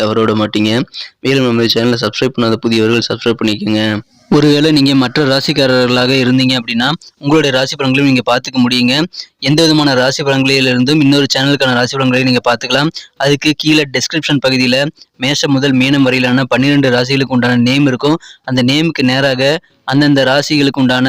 தவற விட மாட்டீங்க. மேலும் நம்ம சேனலை சப்ஸ்கிரைப் பண்ணாத புதியவர்கள் சப்ஸ்கிரைப் பண்ணிக்கோங்க. ஒருவேளை நீங்கள் மற்ற ராசிக்காரர்களாக இருந்தீங்க அப்படின்னா உங்களுடைய ராசி பலன்களையும் நீங்கள் பார்த்துக்க முடியுங்க. எந்த விதமான ராசி பலன்களிலிருந்தும் இன்னொரு சேனலுக்கான ராசி பலன்களையும் நீங்கள் பார்த்துக்கலாம். அதுக்கு கீழே டெஸ்கிரிப்ஷன் பகுதியில் மேஷம் முதல் மீனம் வரையிலான பன்னிரெண்டு ராசிகளுக்கு உண்டான நேம் இருக்கும். அந்த நேமுக்கு நேராக அந்தந்த ராசிகளுக்கு உண்டான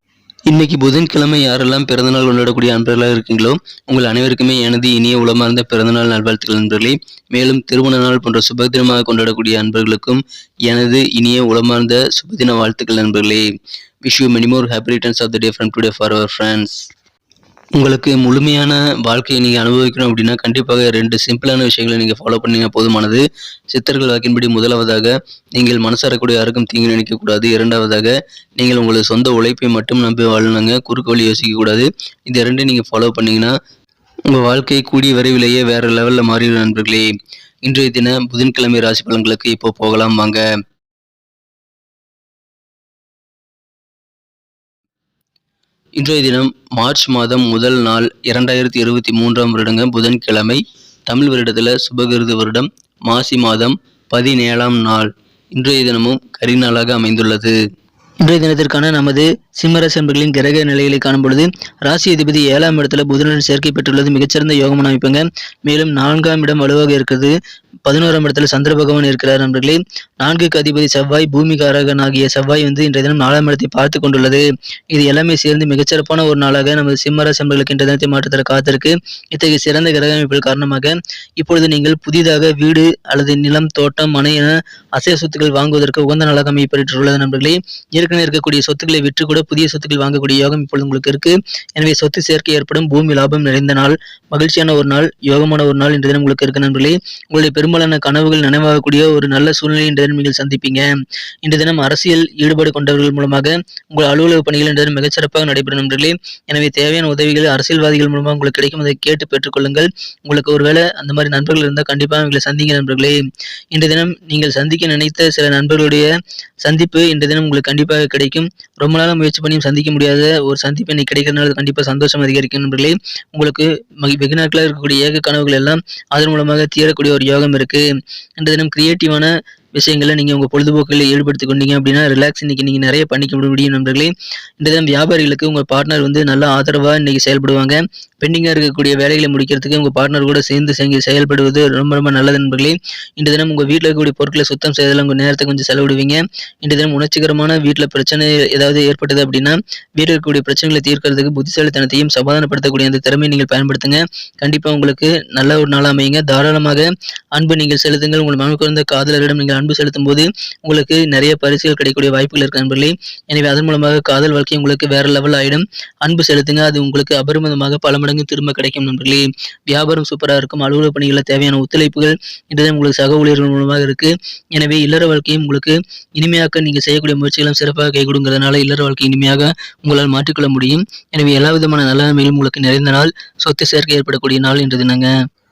இன்னைக்கு புதன்கிழமை யாரெல்லாம் பிறந்தநாள் கொண்டாடக்கூடிய அன்பர்களாக இருக்கீங்களோ உங்கள் அனைவருக்குமே எனது இனிய உளமார்ந்த பிறந்தநாள் நல்வாழ்த்துக்கள் நண்பர்களே. மேலும் திருமண நாள் போன்ற சுபதினமாக கொண்டாடக்கூடிய அன்பர்களுக்கும் எனது இனிய உளமார்ந்த சுபதின வாழ்த்துக்கள் நண்பர்களே. Wish you many more happy returns of the day from today for our friends உங்களுக்கு முழுமையான வாழ்க்கையை நீங்கள் அனுபவிக்கணும் அப்படின்னா கண்டிப்பாக ரெண்டு சிம்பிளான விஷயங்களை நீங்கள் ஃபாலோ பண்ணீங்க போதுமானது. சித்தர்கள் வாக்கின்படி முதலாவதாக நீங்கள் மனசாரக்கூடிய யாருக்கும் தீங்கு நினைக்கக்கூடாது இரண்டாவதாக நீங்கள் உங்களது சொந்த உழைப்பை மட்டும் நம்பி வாழணுங்க. குறுக்கு வழி யோசிக்கக்கூடாது இந்த ரெண்டையும் நீங்கள் ஃபாலோ பண்ணிங்கன்னா உங்கள் வாழ்க்கை கூடிய விரைவிலேயே வேறு லெவலில் மாறிடும் நண்பர்களே. இன்றைய தினம் புதன்கிழமை ராசி பலன்களுக்கு இப்போ போகலாம். வாங்க. இன்றைய தினம் மார்ச் மாதம் முதல் நாள் இரண்டாயிரத்தி இருபத்தி மூன்றாம் வருடங்க புதன்கிழமை தமிழ் வருடத்தில் சுபகிருது வருடம் மாசி மாதம் பதினேழாம் நாள். இன்றைய தினமும் கரிநாளாக அமைந்துள்ளது. இன்றைய தினத்திற்கான நமது சிம்மராசி அன்பர்களின் கிரக நிலைகளை காணும் பொழுது ராசி அதிபதி ஏழாம் இடத்துல புதனுடன் சேர்க்கை பெற்றுள்ளது மிகச்சிறந்த யோகமான அமைப்புங்க. மேலும் நான்காம் இடம் வலுவாக இருக்கிறது. பதினோராம் இடத்துல சந்திர பகவான் இருக்கிறார் நண்பர்களே. நான்குக்கு அதிபதி செவ்வாய் பூமிகாரகன் ஆகிய செவ்வாய் வந்து இன்றைய தினம் நாலாம் இடத்தை பார்த்து கொண்டுள்ளது. இது எல்லாமே சேர்ந்து மிகச்சிறப்பான ஒரு நாளாக நமது சிம்மராசி அன்பர்களுக்கு இன்றைய தினத்தை மாற்றத்தில் காத்திருக்கு. இத்தகைய சிறந்த கிரக அமைப்புகள் காரணமாக இப்பொழுது நீங்கள் புதிதாக வீடு அல்லது நிலம் தோட்டம் மனை என அசைய சொத்துக்கள் வாங்குவதற்கு உகந்த நாளாக அமையப்பெற்றுள்ளது நண்பர்களே. ஏற்கனவே இருக்கக்கூடிய சொத்துக்களை விற்று கூட புதிய சொத்துக்கள் வாங்கக்கூடிய யோகம் இப்பொழுது உங்களுக்கு இருக்கு. எனவே சொத்து சேர்க்கை ஏற்படும் பூமி லாபம் நிறைந்த நாள் மகிழ்ச்சியான ஒரு நாள் யோகமான ஒரு நாள் இன்று தினம் உங்களுக்கு இருக்கு நண்பர்களே. உங்களுடைய பெரும்பாலான கனவுகள் நினைவாகக்கூடிய ஒரு நல்ல சூழ்நிலை இன்றைய தினம் நீங்கள் சந்திப்பீங்க. இன்று தினம் அரசியல் ஈடுபாடு கொண்டவர்கள் மூலமாக உங்கள் அலுவலக பணிகள் இன்றைய தினம் மிகச்சிறப்பாக நடைபெறும் நண்பர்களே. எனவே தேவையான உதவிகள் அரசியல்வாதிகள் மூலமாக உங்களுக்கு கிடைக்கும் அதை கேட்டு பெற்றுக்கொள்ளுங்கள். உங்களுக்கு ஒருவேளை அந்த மாதிரி நண்பர்கள் இருந்தால் கண்டிப்பாக உங்களை சந்திங்க நண்பர்களே. இன்றைய தினம் நீங்கள் சந்திக்க நினைத்த சில நண்பர்களுடைய சந்திப்பு இன்றைய தினம் உங்களுக்கு கண்டிப்பாக கிடைக்கும். ரொம்ப நாளாக முயற்சி பண்ணியும் சந்திக்க முடியாத ஒரு சந்திப்பு இன்னைக்கு கிடைக்கிறதுனால கண்டிப்பாக சந்தோஷம் அதிகரிக்கும் நண்பர்களே. உங்களுக்கு மகி- வெகு நாட்களாக இருக்கக்கூடிய ஏக கனவுகள் எல்லாம் அதன் மூலமாக தீரக்கூடிய ஒரு யோகம் இருக்கு. இன்றைய தினம் கிரியேட்டிவான விஷயங்களை நீங்கள் உங்கள் பொழுதுபோக்கில் ஏற்படுத்தி கொண்டீங்க அப்படின்னா ரிலாக்ஸ் இன்னைக்கு நீங்கள் நிறைய பண்ணிக்க முடியும் நண்பர்களே. இந்த தினம் வியாபாரிகளுக்கு உங்கள் பார்ட்னர் வந்து நல்ல ஆதரவாக இன்னைக்கு செயல்படுவாங்க. பெண்டிங்காக இருக்கக்கூடிய வேலைகளை முடிக்கிறதுக்கு உங்கள் பார்ட்னர் கூட சேர்ந்து செஞ்சு செயல்படுவது ரொம்ப ரொம்ப நல்லது நண்பர்களே. இந்த தினம் உங்கள் வீட்டில் இருக்கக்கூடிய பொருட்களை சுத்தம் செய்வதில் உங்கள் நேரத்தை கொஞ்சம் செலவிடுவீங்க. இந்த தினம் உணர்ச்சிகரமான வீட்டில் பிரச்சனை ஏதாவது ஏற்பட்டது அப்படின்னா வீட்டில் இருக்கக்கூடிய பிரச்சனைகளை தீர்க்கிறதுக்கு புத்திசாலித்தனத்தையும் சமாதானப்படுத்தக்கூடிய அந்த திறமையை நீங்கள் பயன்படுத்துங்க. கண்டிப்பாக உங்களுக்கு நல்ல ஒரு நாள் அமையுங்க. தாராளமாக அன்பு நீங்கள் செலுத்துங்கள். உங்கள் மனு குறைந்த காதலரிடம் நீங்கள் அன்பு செலுத்தும் போது உங்களுக்கு நிறைய பரிசுகள் கிடைக்கக்கூடிய வாய்ப்புகள் இருக்கு நண்பர்களே. எனவே அதன் மூலமாக காதல் வாழ்க்கை உங்களுக்கு வேற லெவல் ஆயிடும். அன்பு செலுத்துங்க அது உங்களுக்கு அபரிமிதமாக பல மடங்கு திரும்ப கிடைக்கும் நண்பர்களே. வியாபாரம் சூப்பராக இருக்கும் அலுவலக பணிகளில் தேவையான ஒத்துழைப்புகள் இன்றைய உங்களுக்கு சக ஊழியர்கள் மூலமாக இருக்கு. எனவே இல்லற வாழ்க்கையும் உங்களுக்கு இனிமையாக்க நீங்கள் செய்யக்கூடிய முயற்சிகளும் சிறப்பாக கை கொடுங்கிறதுனால இல்லற வாழ்க்கை இனிமையாக உங்களால் மாற்றிக்கொள்ள முடியும். எனவே எல்லா விதமான நலமையிலும் உங்களுக்கு நிறைந்த நாள் சொத்து சேர்க்கை ஏற்படக்கூடிய நாள் என்று தினங்க.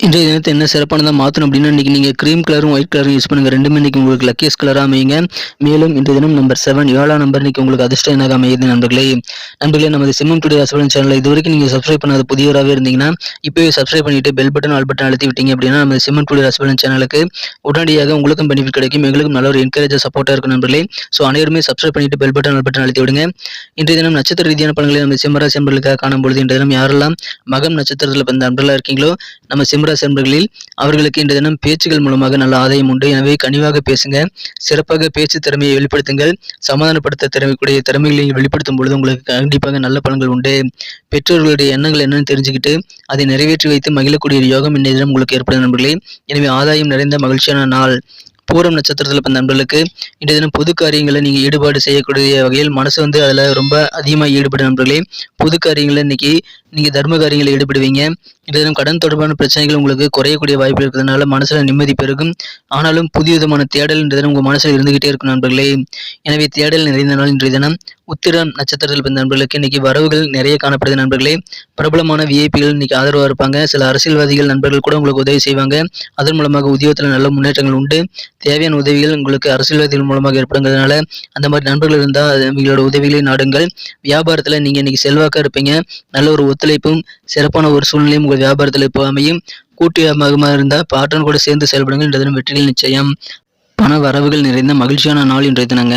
இன்றைய தினத்தை என்ன சிறப்பானதாக மாற்றணும் அப்படின்னா இன்றைக்கி நீங்கள் க்ரீம் கலரும் ஒயிட் கலரும் யூஸ் பண்ணுங்கள் ரெண்டுமே இன்றைக்கி உங்களுக்கு லக்கியஸ்ட் கலராக அமையுங்க. மேலும் இன்றைய தினம் நம்பர் செவன் ஏழாம் நம்பர் இன்றைக்கி உங்களுக்கு அதிர்ஷ்டம் என்னாக அமையுது நண்பர்களே. நண்பர்களே நமது சிம்மம் டுடே ஹஸ்பண்ட் சேனலில் இது வரைக்கும் நீங்கள் சப்ஸ்கிரைப் பண்ணாத புதியவராகவே இருந்தீங்கன்னா இப்போவே சப்ஸ்கிரைப் பண்ணிட்டு பெல் பட்டன் ஆல் பட்டன் அழுத்தி விட்டீங்க அப்படின்னா நம்ம சிம்மன் டுடே ஹஸ்பண்ட் சேனலுக்கு உடனடியாக உங்களுக்கும் பெனிஃபிட் கிடைக்கும். எங்களுக்கும் நல்ல ஒரு என்கரேஜ் சப்போர்ட்டாக இருக்கும் நண்பர்களே. ஸோ அனைவருமே சப்ஸ்கிரைப் பண்ணிட்டு பெல் பட்டன் ஆல் பட்டன் அழுத்தி விடுங்க. இன்றைய தினம் நட்சத்திர ரீதியான பலன்களை நம்ம சிம்மராசி நண்பர்களுக்காக காணும்பொழுது இன்றைய தினம் யாரெல்லாம் மகம் நட்சத்திரத்தில் பிறந்த நண்பர்களாக இருக்கீங்களோ நம்ம சிம்மராசி நண்பர்களில் அவர்களுக்கு இன்று தினம் பேச்சுகள் மூலமாக நல்ல ஆதாயம் உண்டு. எனவே கனிவாக பேசுங்க. சிறப்பாக பேச்சு திறமையை வெளிப்படுத்துங்கள். சமாதானப்படுத்த திறமைக்கூடிய திறமைகளை வெளிப்படுத்தும் பொழுது உங்களுக்கு கண்டிப்பாக நல்ல பலன்கள் உண்டு. பெற்றோர்களுடைய எண்ணங்கள் என்னன்னு தெரிஞ்சுக்கிட்டு அதை நிறைவேற்றி வைத்து மகிழக்கூடிய யோகம் இன்றைய தினம் உங்களுக்கு ஏற்படும் நண்பர்களே. எனவே ஆதாயம் நிறைந்த மகிழ்ச்சியான நாள். பூரம் நட்சத்திரத்தில் பிறந்த நண்பர்களுக்கு இன்றைய தினம் பொது காரியங்களை நீங்கள் ஈடுபாடு செய்யக்கூடிய வகையில் மனசு வந்து அதில் ரொம்ப அதிகமாக ஈடுபடும் நண்பர்களே. பொது காரியங்களை இன்னைக்கு நீங்கள் தர்ம காரியங்களில் ஈடுபடுவீங்க. இன்றைய கடன் தொடர்பான பிரச்சனைகள் உங்களுக்கு குறையக்கூடிய வாய்ப்பு இருக்கிறதுனால மனசில் நிம்மதி பெருகும். ஆனாலும் புதிய விதமான தேடல் இன்றைய உங்கள் மனசில் இருந்துகிட்டே இருக்கும் நண்பர்களே. எனவே தேடல் நிறைந்த நாள் இன்றைய தினம். உத்திரம் நட்சத்திரத்தில் பிறந்த நண்பர்களுக்கு இன்னைக்கு வரவுகள் நிறைய காணப்படுது நண்பர்களே. பிரபலமான விஐபிகள் இன்னைக்கு ஆதரவாக இருப்பாங்க. சில அரசியல்வாதிகள் நண்பர்கள் கூட உங்களுக்கு உதவி செய்வாங்க. அதன் மூலமாக உத்தியோகத்தில் நல்ல முன்னேற்றங்கள் உண்டு. தேவையான உதவிகள் உங்களுக்கு அரசியல்வாதிகள் மூலமாக ஏற்படுங்கிறதுனால அந்த மாதிரி நண்பர்கள் இருந்தால் அவங்களோட உதவிகளை நாடுங்கள். வியாபாரத்தில் நீங்கள் இன்னைக்கு செல்வாக்காக இருப்பீங்க. நல்ல ஒரு ஒத்துழைப்பும் சிறப்பான ஒரு சூழ்நிலையும் உங்கள் வியாபாரத்தில் இப்போ அமையும். கூட்டு வியாபாரமாக இருந்தால் பாட்டன் கூட சேர்ந்து செயல்படுங்கள் இன்றைய தினம் வெற்றிகள் நிச்சயம். பண வரவுகள் நிறைந்த மகிழ்ச்சியான நாள் இன்றைய தினங்க.